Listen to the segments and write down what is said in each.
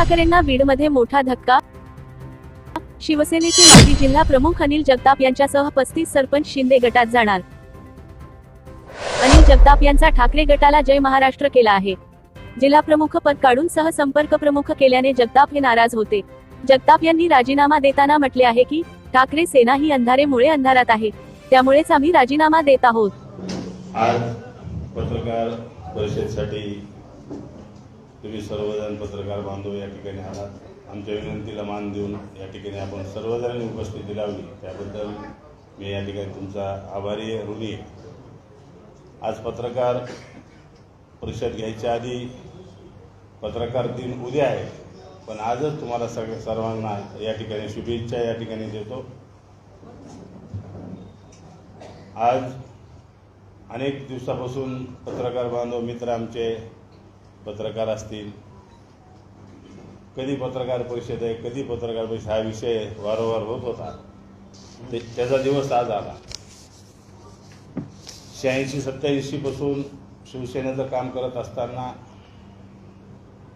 ठाकरेंना बीडमध्ये मोठा धक्का. शिवसेनेचे माजी जिल्हा प्रमुख अनिल जगताप यांच्यासह पस्तीस सरपंच शिंदे गटात जाणार. अनिल जगताप यांचा ठाकरे गटाला जय महाराष्ट्र केला आहे. जिल्हा प्रमुख पद काढून सहसंपर्क प्रमुख केल्याने जगताप हे नाराज होते. जगताप यांनी राजीनामा देताना म्हटले आहे की ठाकरे सेना ही अंधारेमुळे अंधारात आहे. त्यामुळेच आम्ही राजीनामा देत आहोत. आज पत्रकार परिषदेसाठी तुम्ही सर्वजण पत्रकार बांधव या ठिकाणी आलात. आमच्या विनंतीला मान देऊन या ठिकाणी आपण सर्वजणांनी उपस्थिती लावली. त्याबद्दल मी या ठिकाणी तुमचा आभारी ऋणी आहे. आज पत्रकार परिषद घ्यायच्या आधी पत्रकार दिन उद्या आहे पण आजच तुम्हाला सगळ्या सर्वांना या ठिकाणी शुभेच्छा या ठिकाणी देतो. आज अनेक दिवसापासून पत्रकार बांधव मित्र आमचे पत्रकार असतील कधी पत्रकार परिषद आहे कधी पत्रकार परिषद हा विषय वारंवार होत होता. ते त्याचा दिवस आज आला. शहाऐंशी सत्याऐंशी पासून शिवसेनेचं काम करत असताना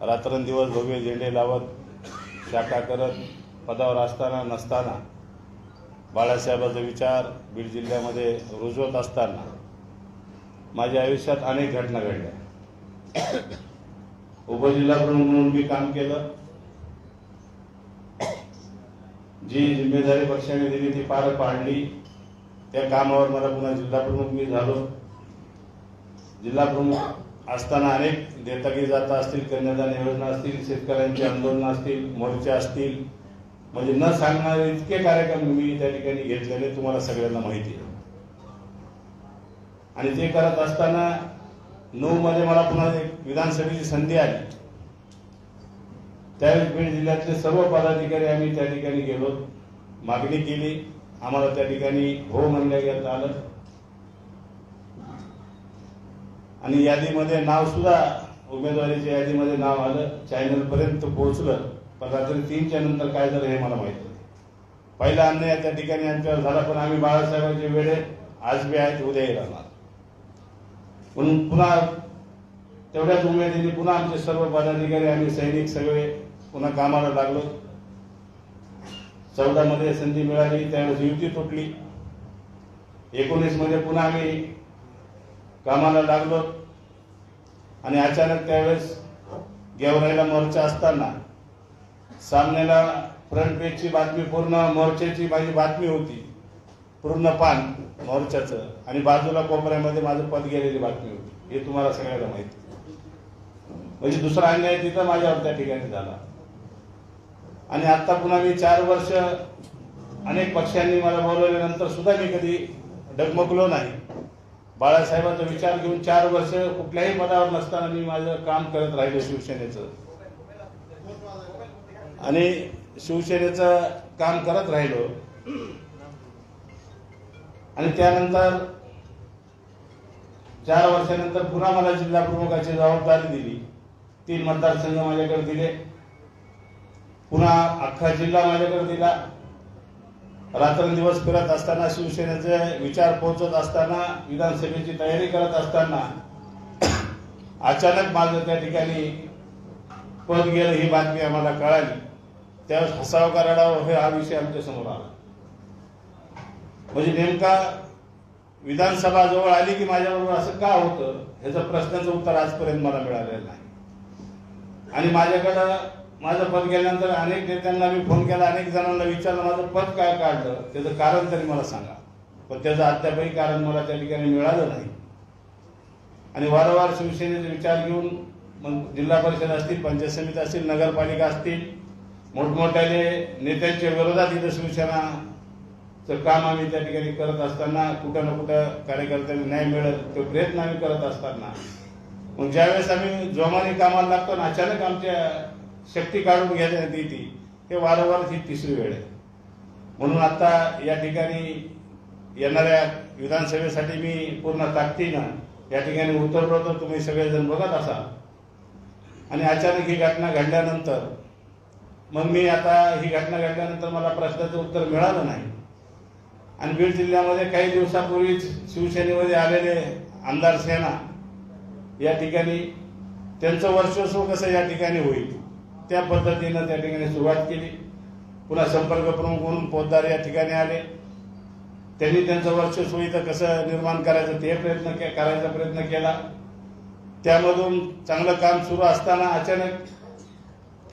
रात्रंदिवस भव्य झेंडे लावत शाखा करत पदावर असताना नसताना बाळासाहेबाचा विचार बीड जिल्ह्यामध्ये रुजवत असताना माझ्या आयुष्यात अनेक घटना घडल्या. उपजिल्हा प्रमुख म्हणून मी काम केलं. जी जिम्मेदारी पक्षाने दिली ती पार पाडली. त्या कामावर मला पुन्हा जिल्हा प्रमुख मी झालो. जिल्हा प्रमुख असताना अनेक देतागी जाता असतील कन्यादान योजना असतील शेतकऱ्यांची आंदोलनं असतील मोर्चे असतील. म्हणजे न सांगणारे इतके कार्यक्रम मी त्या ठिकाणी घेतलेले तुम्हाला सगळ्यांना माहिती आहे. आणि ते करत असताना नऊ मध्ये मला पुन्हा एक विधानसभेची संधी आली. त्यावेळेस बीड जिल्ह्यातले सर्व पदाधिकारी आम्ही त्या ठिकाणी गेलो. मागणी केली. आम्हाला त्या ठिकाणी हो म्हणण्यात आलं. आणि यादीमध्ये नाव सुद्धा उमेदवारीच्या यादीमध्ये नाव आलं. चॅनल पर्यंत पोहोचलं. पण रात्री तीनच्या नंतर काय झालं हे मला माहिती नाही. पहिला अन्याय त्या ठिकाणी आमच्यावर झाला पण आम्ही बाळासाहेबांचे वेळे आज बी आहेत उद्याही राहणार. म्हणून पुन्हा तेवढ्याच उमेदीने पुन्हा आमचे सर्व पदाधिकारी आणि सैनिक सगळे पुन्हा कामाला लागलो. चौदा मध्ये संधी मिळाली त्यावेळेस युती तुटली. एकोणीसमध्ये पुन्हा आम्ही कामाला लागलो. आणि अचानक त्यावेळेस गेवराईला मोर्चा असताना सामन्याला फ्रंट पेजची बातमी पूर्ण मोर्चाची माझी बातमी होती. पूर्ण पान. मोर्चाचं आणि बाजूला कोपऱ्यामध्ये माझं पद गेलेली बातमी होती. हे तुम्हाला सगळ्याला माहिती. म्हणजे दुसरा अन्याय तिथं माझ्यावर त्या ठिकाणी झाला. आणि आता पुन्हा मी चार वर्ष अनेक पक्षांनी मला बोलवल्यानंतर सुद्धा मी कधी डगमगलो नाही. बाळासाहेबांचा विचार घेऊन चार वर्ष कुठल्याही पदावर नसताना मी माझं काम करत राहिलो शिवसेनेचं. आणि शिवसेनेचं काम करत राहिलो. आणि त्यानंतर चार वर्षानंतर पुन्हा मला जिल्हा प्रमुखाची जबाबदारी दिली. तीन मतदारसंघ माझ्याकडे दिले. पुन्हा अख्खा जिल्हा माझ्याकडे दिला. रात्रंदिवस फिरत असताना शिवसेनेचे विचार पोहोचत असताना विधानसभेची तयारी करत असताना अचानक माझं त्या ठिकाणी पद गेलं ही बातमी आम्हाला कळाली. त्यावेळेस हसाव का हे हा विषय आमच्यासमोर आला. म्हणजे नेमका विधानसभा जवळ आली की माझ्याबरोबर असं का होतं? ह्याचं प्रश्नाचं उत्तर आजपर्यंत मला मिळालेलं नाही. आणि माझ्याकडं माझं पद गेल्यानंतर अनेक नेत्यांना मी फोन केला अनेक जणांना विचारलं माझं पद काय काढलं? त्याचं कारण तरी मला सांगा. पण त्याचं अद्यापही कारण मला त्या ठिकाणी मिळालं नाही. आणि वारंवार शिवसेनेचा विचार घेऊन मग जिल्हा परिषद असतील पंचायत समिती असतील नगरपालिका असतील मोठमोठ्याले नेत्यांच्या विरोधात इथं तर काम आम्ही त्या ठिकाणी करत असताना कुठं ना कुठं कार्यकर्त्यांना न्याय मिळत तो प्रयत्न आम्ही करत असताना. मग ज्यावेळेस आम्ही जोमाने कामाला लागतो ना अचानक आमच्या शक्ती काढून घेण्यात येते हे वारंवार ही तिसरी वेळ आहे. म्हणून आता या ठिकाणी येणाऱ्या विधानसभेसाठी मी पूर्ण ताकदीनं या ठिकाणी उतरलो तर तुम्ही सगळेजण बघत असाल. आणि अचानक ही घटना घडल्यानंतर मग मी आता ही घटना घडल्यानंतर मला प्रश्नाचं उत्तर मिळालं नाही. आणि बीड जिल्ह्यामध्ये काही दिवसापूर्वीच शिवसेनेमध्ये आलेले आमदार सेना या ठिकाणी त्यांचं वर्चस्व कसं या ठिकाणी होईल त्या पद्धतीनं त्या ठिकाणी सुरुवात केली. पुन्हा संपर्क प्रमुख म्हणून पोद्दार या ठिकाणी आले. त्यांनी त्यांचं वर्चस्व इथं कसं निर्माण करायचं ते प्रयत्न के करायचा प्रयत्न केला. त्यामधून चांगलं काम सुरू असताना अचानक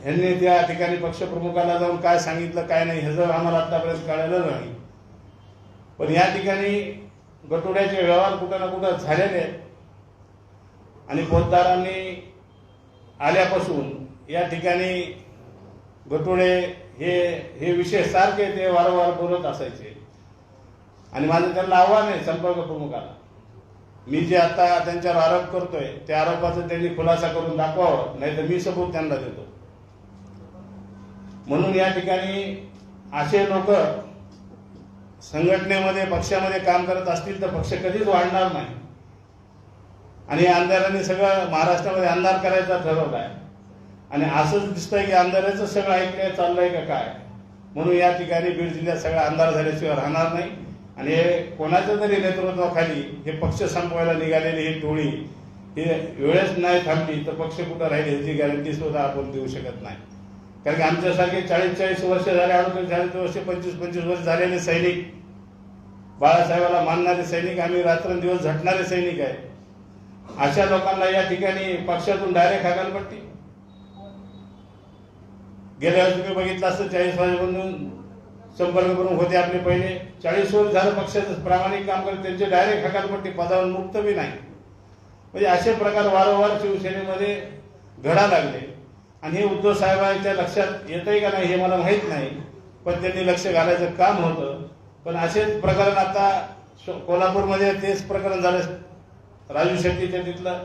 ह्यांनी त्या ठिकाणी पक्षप्रमुखाला जाऊन काय सांगितलं काय नाही ह्याचं आम्हाला आतापर्यंत कळालं नाही. पण या ठिकाणी गटोड्याचे व्यवहार कुठं ना कुठं झालेले आहेत. आणि पोतदारांनी आल्यापासून या ठिकाणी गटोडे हे हे विषय सारखे ते वारंवार बोलत असायचे. आणि माझं त्यांना आव्हान आहे संपर्क प्रमुखाला. मी जे आता त्यांच्यावर आरोप करतोय त्या आरोपाचा त्यांनी खुलासा करून दाखवावं नाही तर मी सबूत त्यांना देतो. म्हणून या ठिकाणी असे लोक संघटनेमध्ये पक्षामध्ये काम करत असतील तर पक्ष कधीच वाढणार नाही. आणि या आमदारांनी सगळं महाराष्ट्रामध्ये अंधार करायचा ठरवलं आहे. आणि असंच दिसतंय की अंधाराचं सगळं ऐकलंय चाललंय का काय? म्हणून या ठिकाणी बीड जिल्ह्यात सगळा अंधार झाल्याशिवाय राहणार नाही. आणि हे कोणाच्या तरी नेतृत्वाखाली हे पक्ष संपवायला निघालेली ही टोळी ही वेळेस नाही थांबली तर पक्ष कुठं राहील याची गॅरंटी सुद्धा आपण देऊ शकत नाही. कारण की आमच्यासारखे चाळीस चाळीस वर्ष झाले अडोतीस चाळीस वर्ष पंचवीस पंचवीस वर्ष झालेले सैनिक. बाळासाहेबाला मानणारे सैनिक आम्ही रात्रंदिवस झटणारे सैनिक आहे. अशा लोकांना या ठिकाणी पक्षातून डायरेक्ट हकालपट्टी. गेल्या वेळेस तुम्ही बघितलं असतं चाळीस वर्षापासून संपर्क करून होते आपले पहिले. चाळीस वर्ष झालं पक्षाचं प्रामाणिक काम करत त्यांचे डायरेक्ट हकालपट्टी पदावर मुक्त बी नाही. म्हणजे असे प्रकार वारंवार शिवसेनेमध्ये घडा लागले. आणि हे उद्धव साहेबांच्या लक्षात येतंय का नाही हे मला माहीत नाही. पण त्यांनी लक्ष घालायचं काम होतं. पण असेच प्रकरण आता शो- कोल्हापूरमध्ये तेच प्रकरण झालं. राजू शेट्टीच्या तिथलं.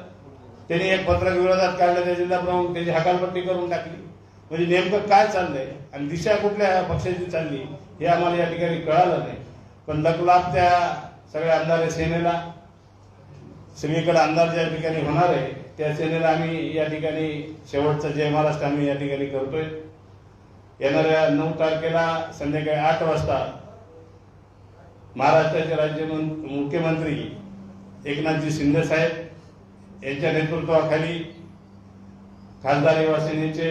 त्यांनी एक पत्रक विरोधात काढलं त्या जिल्हा प्रमुख त्याची हकालपट्टी करून टाकली. म्हणजे नेमकं काय चाललंय आणि दिशा कुठल्या पक्षाची चालली हे आम्हाला या ठिकाणी कळालं नाही. पण लकलाप त्या सगळ्या आमदार सेनेला सगळीकडे अंदाज ज्या ठिकाणी होणार आहे त्या सेनेला आम्ही या ठिकाणी शेवटचा जय महाराष्ट्र आम्ही या ठिकाणी करतोय. येणाऱ्या नऊ तारखेला संध्याकाळी आठ वाजता महाराष्ट्राचे राज्य मुख्यमंत्री एकनाथजी शिंदे साहेब यांच्या नेतृत्वाखाली खासदार युवा सेनेचे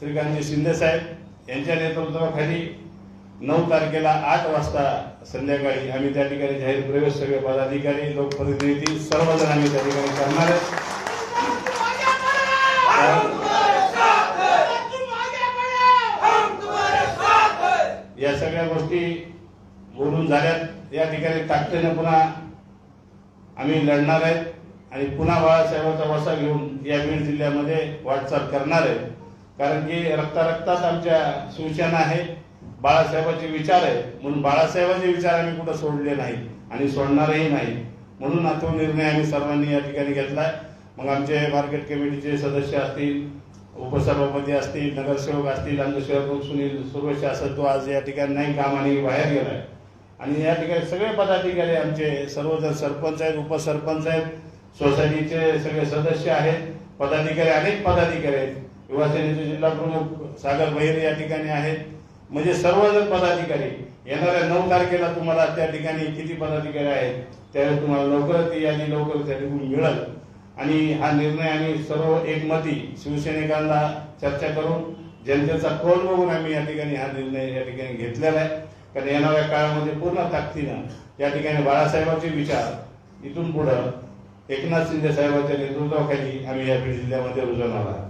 श्रीकांतजी शिंदे साहेब यांच्या नेतृत्वाखाली नऊ तारखेला आठ वाजता संध्याकाळी आम्ही त्या ठिकाणी जाहीर प्रवेश सगळे पदाधिकारी लोकप्रतिनिधी सर्वजण आम्ही त्या ठिकाणी करणार आहे या सगळ्या गोष्टी बोलून झाल्यात. या ठिकाणी ताकदीने पुन्हा आम्ही लढणार आहेत आणि पुन्हा बाळासाहेबांचा वसा घेऊन या बीड जिल्ह्यामध्ये वाटचाल करणार आहे कारण की रक्तारक्तात आमच्या सूचना आहे. बाळासाहेबांचे विचार आहे म्हणून बाळासाहेबांचे विचार आम्ही कुठं सोडले नाही आणि सोडणारही नाही. म्हणून हा तो निर्णय आम्ही सर्वांनी या ठिकाणी घेतलाय. मग आमचे मार्केट कमिटीचे सदस्य असतील उपसभापती असतील नगरसेवक असतील आमचे शहर सुनील सुरवेश असं तो आज या ठिकाणी नाही काम आणि बाहेर गेलाय. आणि या ठिकाणी सगळे पदाधिकारी आमचे सर्वजण सरपंच आहेत उपसरपंच आहेत सोसायटीचे सगळे सदस्य आहेत. पदाधिकारी अनेक पदाधिकारी आहेत. युवासेनेचे जिल्हा प्रमुख सागर बहिरे या ठिकाणी आहेत. म्हणजे सर्वजण पदाधिकारी. येणाऱ्या नऊ तारखेला तुम्हाला त्या ठिकाणी किती पदाधिकारी आहेत त्यावेळेस तुम्हाला लवकरच ती यादी लवकर त्या ठिकाणी मिळेल. आणि हा निर्णय आम्ही सर्व एकमती शिवसैनिकांना चर्चा करून जनतेचा कौल बघून आम्ही या ठिकाणी हा निर्णय या ठिकाणी घेतलेला आहे. कारण येणाऱ्या काळामध्ये पूर्ण ताकदीनं या ठिकाणी बाळासाहेबांचे विचार इथून पुढं एकनाथ शिंदे साहेबांच्या नेतृत्वाखाली आम्ही या बीड जिल्ह्यामध्ये रुजवणार आहोत.